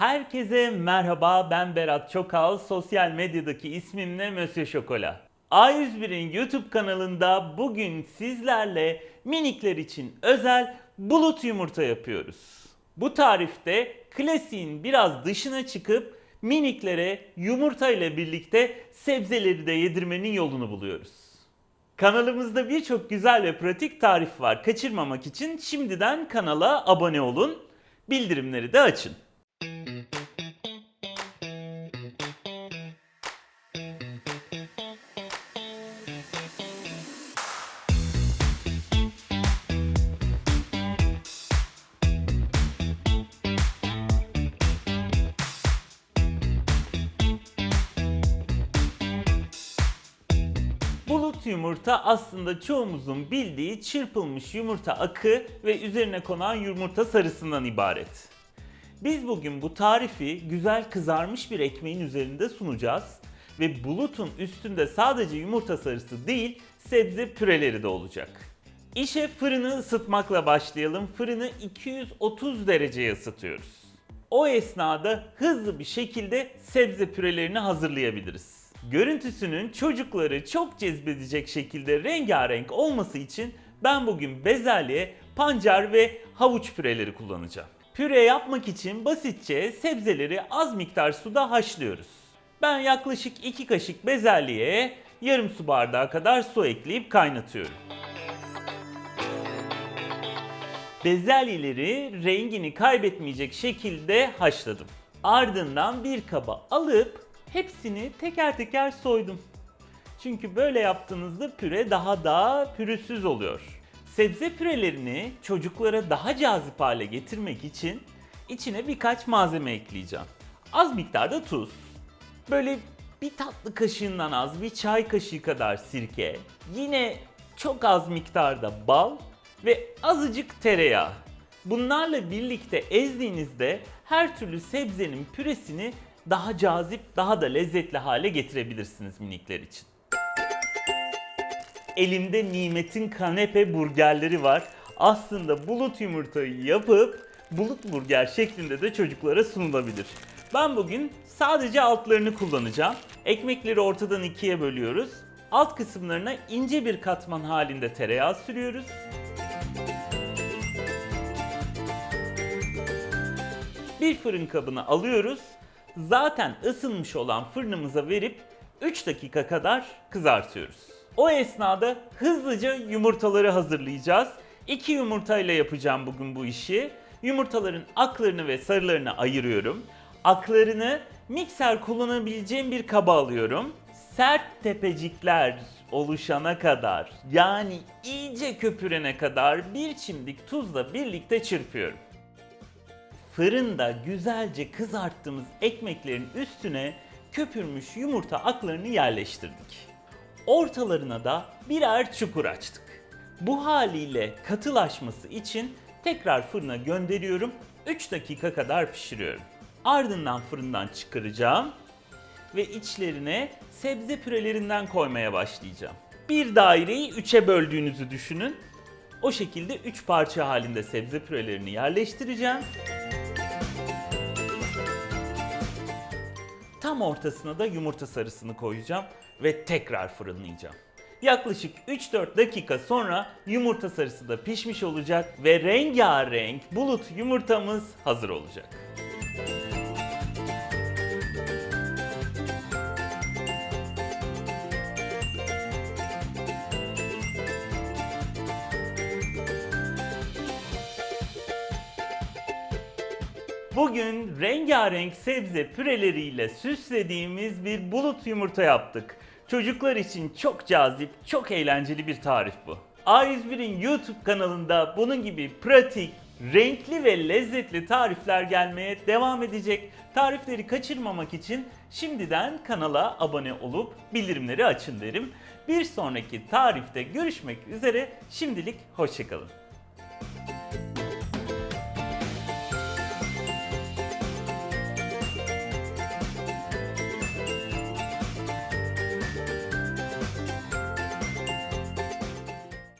Herkese merhaba ben Berat Çokal. Sosyal medyadaki ismimle Monsieur Şokola. A101'in YouTube kanalında bugün sizlerle minikler için özel bulut yumurta yapıyoruz. Bu tarifte klasiğin biraz dışına çıkıp miniklere yumurta ile birlikte sebzeleri de yedirmenin yolunu buluyoruz. Kanalımızda birçok güzel ve pratik tarif var. Kaçırmamak için şimdiden kanala abone olun. Bildirimleri de açın. Bulut yumurta aslında çoğumuzun bildiği çırpılmış yumurta akı ve üzerine konan yumurta sarısından ibaret. Biz bugün bu tarifi güzel kızarmış bir ekmeğin üzerinde sunacağız ve bulutun üstünde sadece yumurta sarısı değil sebze püreleri de olacak. İşe fırını ısıtmakla başlayalım. Fırını 230 dereceye ısıtıyoruz. O esnada hızlı bir şekilde sebze pürelerini hazırlayabiliriz. Görüntüsünün çocukları çok cezbedecek şekilde rengarenk olması için ben bugün bezelye, pancar ve havuç püreleri kullanacağım. Püre yapmak için basitçe sebzeleri az miktar suda haşlıyoruz. Ben yaklaşık 2 kaşık bezelyeye yarım su bardağı kadar su ekleyip kaynatıyorum. Bezelyeleri rengini kaybetmeyecek şekilde haşladım. Ardından bir kaba alıp hepsini teker teker soydum. Çünkü böyle yaptığınızda püre daha da pürüzsüz oluyor. Sebze pürelerini çocuklara daha cazip hale getirmek için içine birkaç malzeme ekleyeceğim. Az miktarda tuz, böyle bir tatlı kaşığından az bir çay kaşığı kadar sirke, yine çok az miktarda bal ve azıcık tereyağı. Bunlarla birlikte ezdiğinizde her türlü sebzenin püresini daha cazip, daha da lezzetli hale getirebilirsiniz minikler için. Elimde Nimet'in kanepe burgerleri var. Aslında bulut yumurtayı yapıp bulut burger şeklinde de çocuklara sunulabilir. Ben bugün sadece altlarını kullanacağım. Ekmekleri ortadan ikiye bölüyoruz. Alt kısımlarına ince bir katman halinde tereyağı sürüyoruz. Bir fırın kabına alıyoruz. Zaten ısınmış olan fırınımıza verip 3 dakika kadar kızartıyoruz. O esnada hızlıca yumurtaları hazırlayacağız. 2 yumurtayla yapacağım bugün bu işi. Yumurtaların aklarını ve sarılarını ayırıyorum. Aklarını mikser kullanabileceğim bir kaba alıyorum. Sert tepecikler oluşana kadar yani iyice köpürene kadar bir çimdik tuzla birlikte çırpıyorum. Fırında güzelce kızarttığımız ekmeklerin üstüne köpürmüş yumurta aklarını yerleştirdik. Ortalarına da birer çukur açtık. Bu haliyle katılaşması için tekrar fırına gönderiyorum. 3 dakika kadar pişiriyorum. Ardından fırından çıkaracağım ve içlerine sebze pürelerinden koymaya başlayacağım. Bir daireyi 3'e böldüğünüzü düşünün. O şekilde 3 parça halinde sebze pürelerini yerleştireceğim. Tam ortasına da yumurta sarısını koyacağım ve tekrar fırınlayacağım. Yaklaşık 3-4 dakika sonra yumurta sarısı da pişmiş olacak ve rengarenk bulut yumurtamız hazır olacak. Bugün rengarenk sebze püreleriyle süslediğimiz bir bulut yumurta yaptık. Çocuklar için çok cazip, çok eğlenceli bir tarif bu. A101'in YouTube kanalında bunun gibi pratik, renkli ve lezzetli tarifler gelmeye devam edecek. Tarifleri kaçırmamak için şimdiden kanala abone olup bildirimleri açın derim. Bir sonraki tarifte görüşmek üzere. Şimdilik hoşçakalın.